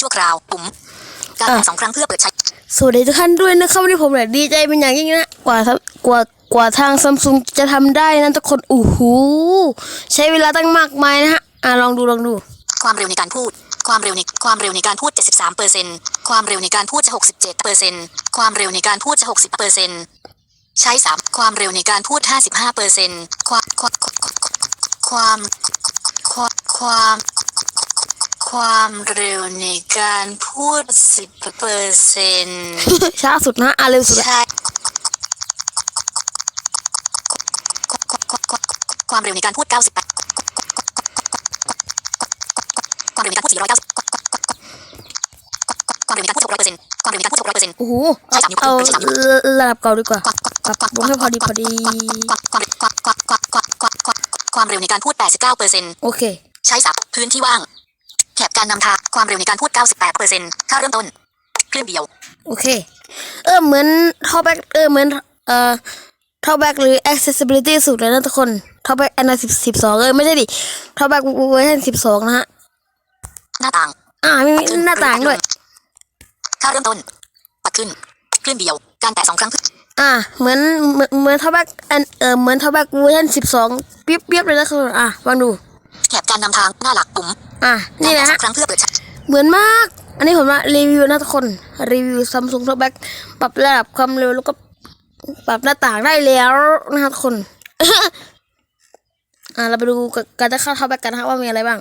ชั่วคราวปุ่มการแตะสองครั้งเพื่อเปิดใช้ สวัสดีทุกท่านด้วยนะครับวันนี้ผมเนี่ยดีใจเป็นอย่างยิ่งนะกว่าทำกว่ากว่าทางซัมซุงจะทำได้นะทุกคนโอ้โหใช้เวลาตั้งมากมายนะฮะอะลองดูลองดู ความเร็วในการพูด ความเร็วในความเร็วในการพูด 73เปอร์เซ็นความเร็วในการพูดจะ67เปอร์เซ็นความเร็วในการพูดจะ60เปอร์เซ็นใช้สามความเร็วในการพูด 55เปอร์เซ็นความความความความ ความเร็วในการพูดสิบเปอร์เซ็นต์ช้าสุดนะอะเร็วสุดอะความเร็วในการพูดเก้าสิบความเร็วในการพูดสี่ร้อยเก้าสิบความเร็วในการพูดหกร้อยเปอร์เซนต์ความเร็วในการพูดหกร้อยเปอร์เซนต์โอ้โหเอาระดับเก่าดีกว่าปรับลงให้พอดีพอดี ความเร็วในการพูดแปดสิบเก้าเปอร์เซนต์โอเค ใช้ศัพท์พื้นที่ว่าง แถบการนำทางความเร็วในการพูด 98%ค่าเริ่มต้นเครื่องเดียว โอเค เออเหมือนท็อปแบ็กเออเหมือนเอ่อท็อปแบ็กหรือ accessibility สุดเลยนะทุกคนท็อปแบ็กอันดับสิบสิบสองเออไม่ใช่ดิท็อปแบ็กเวอร์ชันสิบสองนะฮะหน้าต่าง อ่ามีมีหน้าต่างด้วยค่าเริ่มต้นปัดขึ้นเคลื่อนเดียว การแตะสองครั้งอ่าเหมือนเหมือนเหมือนท็อปแบ็กอันเออเหมือนท็อปแบ็กเวอร์ชันสิบสองเปียบเปียบเลยนะคืออะลองดู แถบการนำทางหน้าหลักปุ่มอะนี่นะการแตะสอฮะงครั้งเพื่อเปิดใช้เหมือนมาก อันนี้ผมมารีวิวนะทุกคนรีวิวซัมซุงท็อปแบ็กปรับระดับความเร็วแล้วก็ปรับหน้าต่างได้แล้วนะครับทุกคนอ่าเราไปดูการจะเข้าท็อปแบ็กกันนะครับว่ามีอะไรบ้าง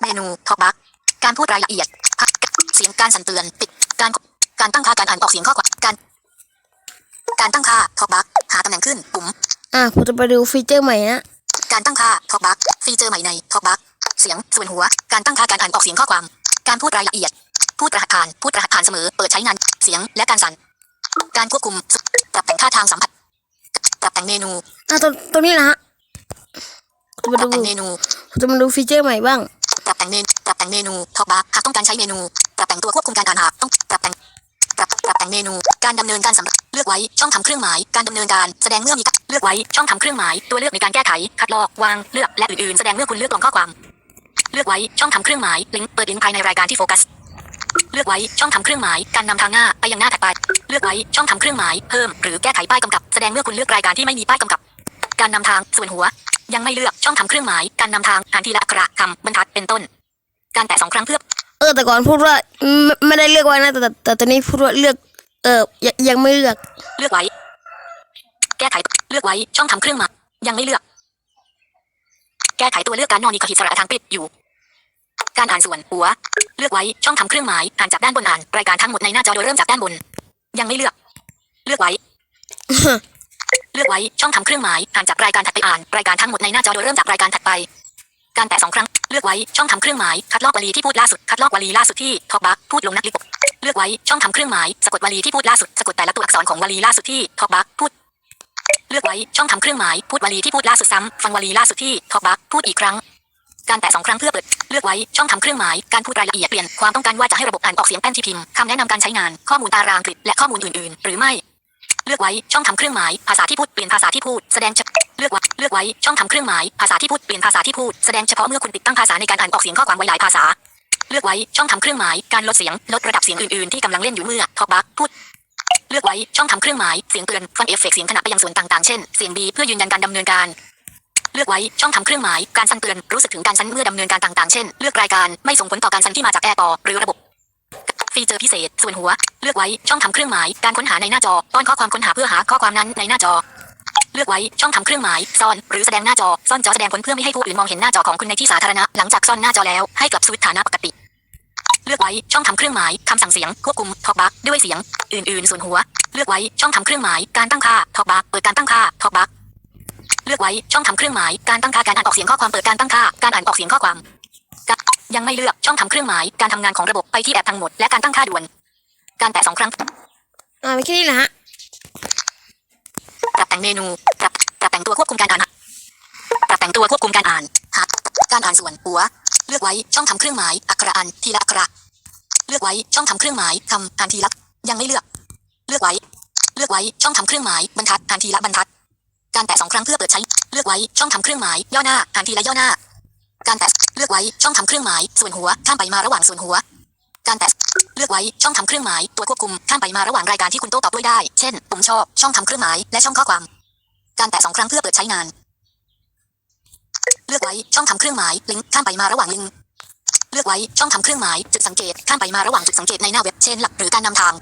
เมนูท็อปบักการพูดรายละเอียดพักเสียงการสั่นเตือนปิดการการตั้งค่าการอ่านออกเสียงข้อความการ การตั้งค่าท็อปบักหาตำแหน่งขึ้นปุ่มอะผมจะไปดูฟีเจอร์ใหม่นะ การตั้งค่าท็อปบักฟีเจอร์ใหม่ในท็อปบักเสียงส่วนหัว การตั้งค่าการอ่านออกเสียงข้อความ การพูดรายละเอียด พูดรหัสผ่าน พูดรหัสผ่านเสมอ เปิดใช้งาน เสียง และการสั่น การควบคุม ปรับแต่งท่าทางสัมผัส ปรับแต่งเมนูอะตรงตรงนี้นะฮะจะปมารับดูแต่งเมนูผมจะมาดูฟีเจอร์ใหม่บ้าง ปรับแต่งเมนู ปรับแต่งเมนูท็อปบักหากต้องการใช้เมนู ปรับแต่งตัวควบคุมการอ่านหากต้องปรับแต่ง ปรับปรับแต่งเมนู การดำเนินการสำหรับเลื อกไว้ ช่องทำเครื่องหมาย การดำเนินการ แสดงเมื่อมีการเลือกไว้ ช่องทำเครื่องหมาย ตัวเลือกในการแก้ไข คัดลอก วาง เลือก และอื่นๆ แสดงเมื่อคุณเลือกกล่องข้อความ เลือกไว้ ช่องทำเครื่องหมาย ลิงก์ เปิดลิงก์ภายในรายการที่โฟกัส เลือกไว้ ช่องทำเครื่องหมาย การนำทางหน้า ไปยังหน้าถัดไป เลือกไว้ ช่องทำเครื่องหมาย เพิ่ม หรือแก้ไขป้ายกำกับ แสดงเมื่อคุณเลือกรายการที่ไม่มีป้ายกำกับ การนำทาง ส่วนหัว ยังไม่เลือก ช่องทำเครื่องหมาย การนำทางอ่านทีละอักขระคำบรรทัด เป็นต้น การแตะสองครั้งเพื่อ เออแต่ก่อนพูดว่าไม่ไม่ได้เลือกไว้นะแต่แต่แต่ตอนนี้พูดว่าเลือก เออยังยังไม่เลือก เลือกไว้ แก้ไข เลือกไว้ ช่องทำเครื่องหมายยังไม่เลือก แก้ไขตัวเลือกการนอนมีกับอิสระทางปิดอยู่ การอ่านส่วนหัว เลือกไว้ ช่องทำเครื่องหมาย อ่านจากด้านบนอ่าน รายการทั้งหมดในหน้าจอโดยเริ่มจากด้านบน ยังไม่เลือก เลือกไว้ เลือกไว้ ช่องทำเครื่องหมาย อ่านจากรายการถัดไปอ่าน รายการทั้งหมดในหน้าจอโดยเริ่มจากรายการถัดไป การแตะสองครั้ง เลือกไว้ช่องทำเครื่องหมาย คัดลอกวลีที่พูดล่าสุด คัดลอกวลีล่าสุดที่ท็อปบักพูดลงนักลิปกเลือกไว้ช่องทำเครื่องหมายสะกดวลีที่พูดล่าสุดสะกดแต่ละตัวอักษรของวลีล่าสุดที่ท็อปบักพูด เลือกไว้ช่องทำเครื่องหมายพูดวลีที่พูดล่าสุดซ้ำฟังวลีล่าสุดที่ท็อปบักพูดอีกครั้ง การแตะสองครั้งเพื่อเปิดเลือกไว้ช่องทำเครื่องหมายการพูดรายละเอียดเปลี่ยนความต้องการว่าจะให้ระบบอ่านออกเสียงแป้นที่พิมพ์คำแนะนำการใช้งานข้อมูลตารางกริดและข้อมูลอื่นๆ หรือไม่ เลือกไว้ช่องทำเครื่องหมายภาษาที่พูดเปลี่ยนภาษาที่พูดแสดง เลือกไว้เลือกไว้ ช่องทำเครื่องหมาย ภาษาที่พูด เปลี่ยนภาษาที่พูด แสดงเฉพาะเมื่อคุณติดตั้งภาษาในการอ่านออกเสียงข้อความไว้หลายภาษา เลือกไว้ ช่องทำเครื่องหมาย การลดเสียง ลดระดับเสียงอื่นๆ ที่กำลังเล่นอยู่เมื่อท็อปบักพูด เลือกไว้ ช่องทำเครื่องหมาย เสียงเตือน ฟังเอฟเฟกต์เสียงขณะไปยังส่วนต่างๆ เช่น เสียงบีเพื่อยืนยันการดำเนินการ เลือกไว้ ช่องทำเครื่องหมาย การสั่นเตือน รู้สึกถึงการสั่นเมื่อดำเนินการต่างๆ เช่น เลือกรายการ ไม่ส่งผลต่อการสั่นที่มาจากแอร์ต่อหรือระบบฟีเจอร์พิเศษ ส่วนหัว เลือกไว้ ช่องทำเครื่องหมาย การค้นหาในหน้าจอ ป้อนข้อความค้นหาเพื่อหาข้อความนั้นในหน้าจอ เลือกไว้ช่องทำเครื่องหมายซ่อนหรือแสดงหน้าจอซ่อนจอแสดงผลเพื่อไม่ให้ผู้อื่นมองเห็นหน้าจอของคุณในที่สาธารณะหลังจากซ่อนหน้าจอแล้วให้กลับสวิตช์ฐานะปกติ เลือกไว้ช่องทำเครื่องหมายคำสั่งเสียงควบคุมท็อปบักด้วยเสียง อื่นๆส่วนหัว เลือกไว้ช่องทำเครื่องหมายการตั้งค่าท็อปบักเปิดการตั้งค่าท็อปบักเลือกไว้ช่องทำเครื่องหมายการตั้งค่าการอ่านออกเสียงข้อความเปิดการตั้งค่าการอ่านออกเสียงข้อความยังไม่เลือกช่องทำเครื่องหมายการทำงานของระบบไปที่แอปทั้งหมดและการตั้งค่าด่วน การแตะสองครั้งอ่าไม่แค่นี้แหละฮะ ปรับแต่งเมนู ปรับ ปรับแต่งตัวควบคุมการอ่าน ปรับแต่งตัวควบคุมการอ่าน หา การอ่านส่วนหัว เลือกไว้ช่องทำเครื่องหมาย อักขระอ่านทีละอักขระ เลือกไว้ช่องทำเครื่องหมายคำอ่านทีละ ยังไม่เลือก เลือกไว้ เลือกไว้ช่องทำเครื่องหมายบรรทัด อ่านทีละบรรทัด การแตะสองครั้งเพื่อเปิดใช้ เลือกไว้ช่องทำเครื่องหมายย่อหน้า อ่านทีละย่อหน้า การแตะ เลือกไว้ช่องทำเครื่องหมาย ส่วนหัว ข้ามไปมาระหว่างส่วนหัว การแตะ เลือกไว้ช่องทำเครื่องหมายตัวควบคุมข้ามไปมาระหว่างรายการที่คุณโต้ตอบด้วยได้ เช่น ปุ่มชอบ ช่องทำเครื่องหมายและช่องข้อความ การแตะสองครั้งเพื่อเปิดใช้งาน เลือกไว้ช่องทำเครื่องหมายลิงก์ข้ามไปมาระหว่างลิงก์เลือกไว้ช่องทำเครื่องหมายจุดสังเกตข้ามไปมาระหว่างจุดสังเกตในหน้าเว็บเช่นหลักหรือการนำทาง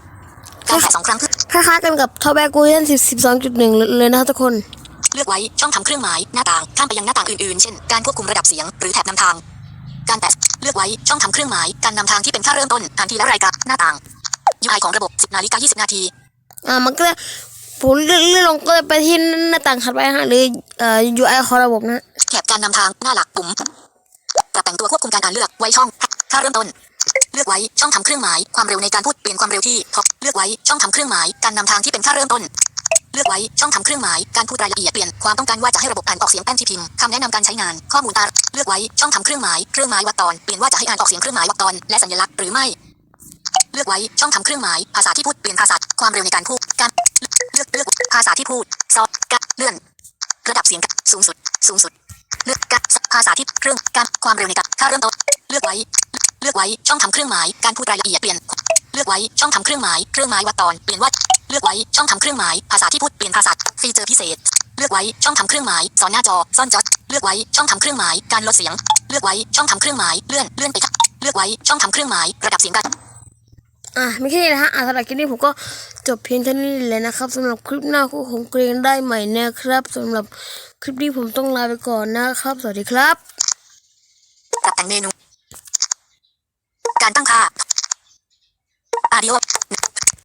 การแตะสองครั้งเพื่อคล้ายๆกันกับทอแบกเวอร์ชัน12.1เลยนะครับทุกคน เลือกไว้ช่องทำเครื่องหมายหน้าต่างข้ามไปยังหน้าต่างอื่นๆ เช่น การควบคุมระดับเสียงหรือแถบนำทาง การแตะเลือกไว้ช่องทำเครื่องหมาย การนำทางที่เป็นค่าเริ่มต้นอ่านทีและรายการหน้าต่าง UI ของระบบ 10นาฬิกา20 นาที อ่ามันก็จะผมเลื่อนเลื่อนลงก็ไปที่หน้าต่างถัดไปฮะหรือเอ่อ UI ของระบบนะแถบการนำทางหน้าหลักปุ่มปรับแต่งตัวควบคุมการอ่านเลือกไว้ช่องค่าเริ่มต้น เลือกไว้ช่องทำเครื่องหมาย ความเร็วในการพูดเปลี่ยนความเร็วที่ท็อปเลือกไว้ช่องทำเครื่องหมาย การนำทางที่เป็นค่าเริ่มต้น เลือกไว้ช่องทำเครื่องหมายการพูดรายละเอียดเปลี่ยนความต้องการว่าจะให้ระบบอ่านออกเสียงแป้นที่พิมพ์คำแนะนำการใช้งาน ข้อมูลตาเลือกไว้ช่องทำเครื่องหมายเครื่องหมายวัดตอนเปลี่ยนว่าจะให้อ่านออกเสียงเครื่องหมายวรรคตอนและสัญลักษณ์หรือไม่ เลือกไว้ช่องทำเครื่องหมาย ภาษาที่พูดเปลี่ยนภาษาความเร็วในการพูดการเลือกเลือกภาษาที่พูดซอฟกะเลื่อน ระดับเสียงสูงสุด สูงสุด เลือกกะภาษาที่เครื่องการความเร็วในการค่าเริ่มต้นเลือกไว้ เลือกไว้ช่องทำเครื่องหมายการพูดรายละเอียดเปลี่ยน เลือกไว้ช่องทำเครื่องหมายเครื่องหมายวัดตอนเปลี่ยนว่า ลือกไว้ ช่องทำเครื่องหมาย ภาษาที่พูดเปลี่ยนภาษาฟีเจอร์พิเศษ เลือกไว้ ช่องทำเครื่องหมายสอนหน้าจอ ซ่อนจอเลือกไว้ ช่องทำเครื่องหมาย การลดเสียง เลือกไว้ ช่องทำเครื่องหมาย เลื่อน เลื่อนไปค่ะเลือกไว้ ช่องทำเครื่องหมาย ระดับเสียงกันอะไม่แค่นี้นะฮะอะสำหรับคลิปนี้ผมก็จบเพียงเท่านี้เลยนะครับสำหรับคลิปหน้าคู่ของเกรงได้ใหม่นะครับสำหรับคลิปนี้ผมต้องลาไปก่อนนะครับ สวัสดีครับปรับแต่งเมนู การตั้งค่า